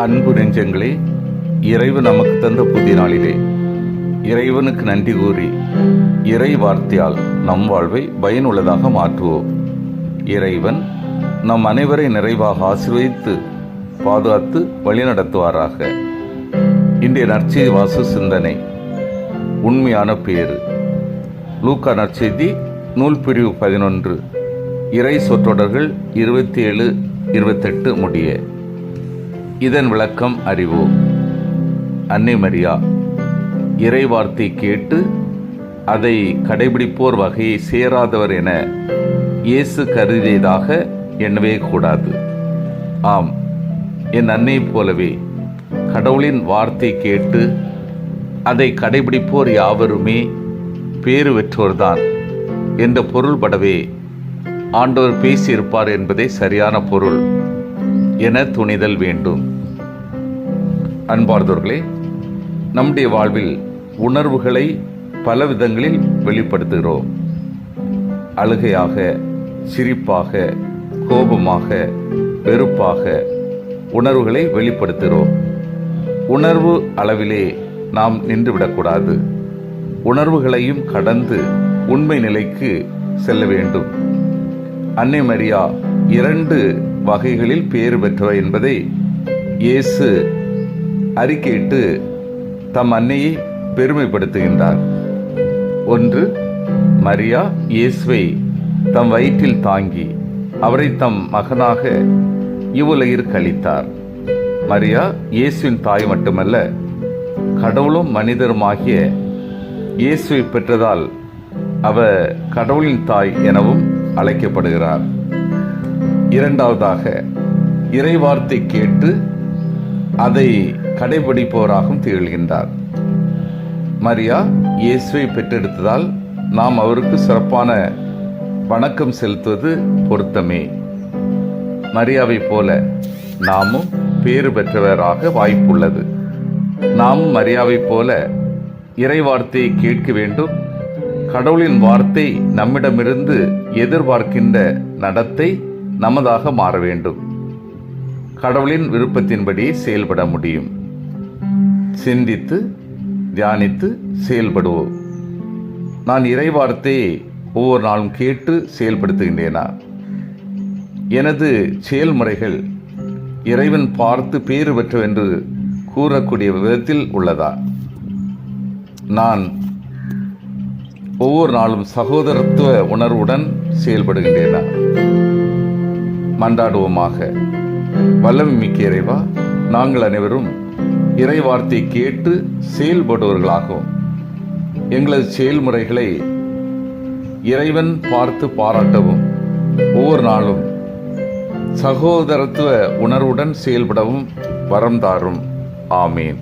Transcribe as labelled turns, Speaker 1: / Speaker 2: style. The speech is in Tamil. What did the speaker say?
Speaker 1: அன்பு நெஞ்சங்களே இறைவன் நமக்கு தந்த புதிய நாளிலே இறைவனுக்கு நன்றி கூறி இறை வார்த்தையால் நம் வாழ்வை பயனுள்ளதாக மாற்றுவோம். இறைவன் நம் அனைவரை நிறைவாக ஆசீர்வதித்து பாதுகாத்து வழிநடத்துவாராக. இன்றைய நற்செய்தி வாசு சிந்தனை. உண்மையான பேர் லூக்கா நற்செய்தி நூல் பிரிவு பதினொன்று. இறை சொற்றொடர்கள் இருபத்தி ஏழு இருபத்தெட்டு முடிய. இதன் விளக்கம் அறிவோம் அன்னை மரியா இறை வார்த்தை கேட்டு அதை கடைபிடிப்போர் வகையை சேராதவர் என இயேசு கருதியதாக எண்ணவே கூடாது. ஆம் என் அன்னை போலவே கடவுளின் வார்த்தை கேட்டு அதை கடைபிடிப்போர் யாவருமே பேறு பெற்றோர்தான் என்ற பொருள்படவே ஆண்டவர் பேசியிருப்பார் என்பதே சரியான பொருள். என துணிதல் வேண்டும். அன்பார்ந்தவர்களே நம்முடைய வாழ்வில் உணர்வுகளை பல விதங்களில் வெளிப்படுத்துகிறோம். அழுகையாக சிரிப்பாக கோபமாக வெறுப்பாக உணர்வுகளை வெளிப்படுத்துகிறோம். உணர்வு அளவிலே நாம் நின்றுவிடக்கூடாது. உணர்வுகளையும் கடந்து உண்மை நிலைக்கு செல்ல வேண்டும். அன்னை மரியா இரண்டு வகைகளில் பேறு பெற்றவை என்பதை இயேசு அறிக்கையிட்டு தம் அன்னையை பெருமைப்படுத்துகின்றார். ஒன்று மரியா இயேசுவை தம் வயிற்றில் தாங்கி அவரை தம் மகனாக இவ்வுலகிற்கு அளித்தார். மரியா இயேசுவின் தாய் மட்டுமல்ல கடவுளும் மனிதருமாகிய இயேசுவை பெற்றதால் அவர் கடவுளின் தாய் எனவும் அழைக்கப்படுகிறார். இரண்டாவதாக இறைவார்த்தை கேட்டு அதை கடைபிடிப்பவராகவும் திகழ்கின்றார். மரியா இயேசுவை பெற்றெடுத்ததால் நாம் அவருக்கு சிறப்பான வணக்கம் செலுத்துவது பொருத்தமே. மரியாவைப் போல நாமும் பேறு பெற்றவராக வாய்ப்புள்ளது. நாமும் மரியாவைப் போல இறை வார்த்தையை கேட்க வேண்டும். கடவுளின் வார்த்தை நம்மிடமிருந்து எதிர்பார்க்கின்ற நடத்தை நமதாக மாற வேண்டும். கடவுளின் விருப்பத்தின்படி செயல்பட முடியும். சிந்தித்து தியானித்து செயல்படுவோம். நான் இறைவார்த்தையை ஒவ்வொரு நாளும் கேட்டு செயல்படுத்துகின்றேனா? எனது செயல்முறைகள் இறைவன் பார்த்து பேறு பெற்றவென்று கூறக்கூடிய விதத்தில் உள்ளதா? நான் ஒவ்வொரு நாளும் சகோதரத்துவ உணர்வுடன் செயல்படுகின்றேனா? மன்றாடுவோமாக வல்லமை மிக்க இறைவா நாங்கள் அனைவரும் இறை வார்த்தை கேட்டு செயல்படுவர்களாகவும் எங்களது செயல்முறைகளை இறைவன் பார்த்து பாராட்டவும் ஒவ்வொரு நாளும் சகோதரத்துவ உணர்வுடன் செயல்படவும் வரம் தாரும். ஆமீன்.